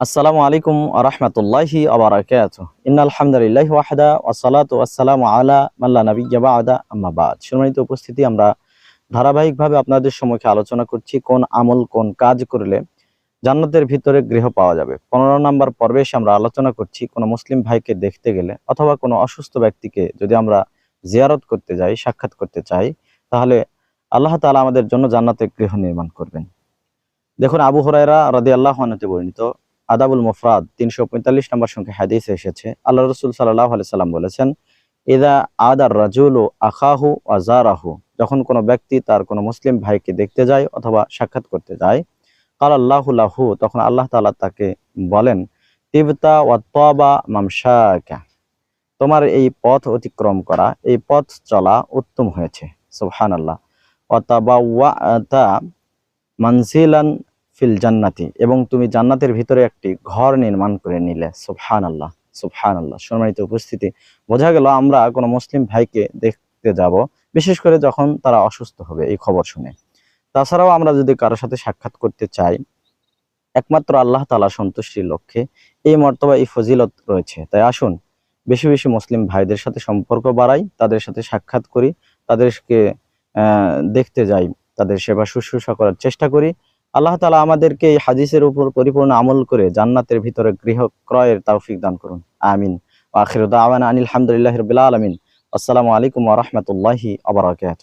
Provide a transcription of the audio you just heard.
আসসালামু আলাইকুম আরহামতুল্লাহি আবরাকাত ইন্নাল হামদুলিল্লাহি ওয়াহদা ওয়াসসালাতু ওয়াসসালামু আলা মাল্লা নাবিয়্যা বা'দা, আম্মা বাদ। সম্মানিত উপস্থিতি, আমরা ধারাবাহিকভাবে আপনাদের সম্মুখে আলোচনা করছি কোন আমল কোন কাজ করলে জান্নাতের ভিতরে গৃহ পাওয়া যাবে। পনেরো নম্বর পর্বে আমরা আলোচনা করছি কোনো মুসলিম ভাইকে দেখতে গেলে অথবা কোনো অসুস্থ ব্যক্তিকে যদি আমরা জিয়ারত করতে যাই, সাক্ষাৎ করতে চাই, তাহলে আল্লাহ তাআলা আমাদের জন্য জান্নাতের গৃহ নির্মাণ করবেন। দেখুন, আবু হুরায়রা রাদিয়াল্লাহু আনহু বর্ণিত আদাবুল মুফরাদ, তিনশো পঁয়তাল্লিশ নম্বর সংখ্যা হাদিসে এসেছে আল্লাহ রসুল সাল্লাহ সাল্লাম বলেছেন, ইদা আদার রাজুল আখাহু আজারাহু যখন কোনো ব্যক্তি তার কোনো মুসলিম ভাইকে দেখতে যায় অথবা সাক্ষাৎ করতে যায়, কাল আল্লাহুল্লাহু তখন আল্লাহ তাআলা তাকে বলেন তিবতা ওয়াত্তাবা মামশাকা তোমার এই পথ অতিক্রম করা, এই পথ চলা উত্তম হয়েছে সুবহান আল্লাহ ওয়াতাবাওয়াতা মানজিলান ফিল জান্নাতি এবং তুমি জান্নাতের ভিতরে একটি ঘর নির্মাণ করে নিলে। সুবহান আল্লাহ সুবহান আল্লাহ সম্মানিত উপস্থিতি, বোঝা গেল আমরা কোনো মুসলিম ভাইকে দেখতে যাব, বিশেষ করে যখন তারা অসুস্থ হবে, এই খবর শুনে। তাছাড়াও আমরা যদি কারোর সাথে সাক্ষাৎ করতে চাই, একমাত্র আল্লাহ তালা সন্তুষ্টির লক্ষ্যে এই মর্তবা, এই ফজিলত রয়েছে। তাই আসুন, বেশি বেশি মুসলিম ভাইদের সাথে সম্পর্ক বাড়াই, তাদের সাথে সাক্ষাৎ করি, তাদেরকে দেখতে যাই, তাদের সেবা শুশ্রূষা করার চেষ্টা করি আল্লাহ তালা আমাদেরকে এই হাদিসের উপর পরিপূর্ণ আমল করে জান্নাতের ভিতরে গৃহ ক্রয়ের তৌফিক দান করুন। আমিন। আখির দাওয়ানা আনিল হামদুলিল্লাহ রবিল আলমিন। আসসালামু আলাইকুম ওয়া আবরাকাত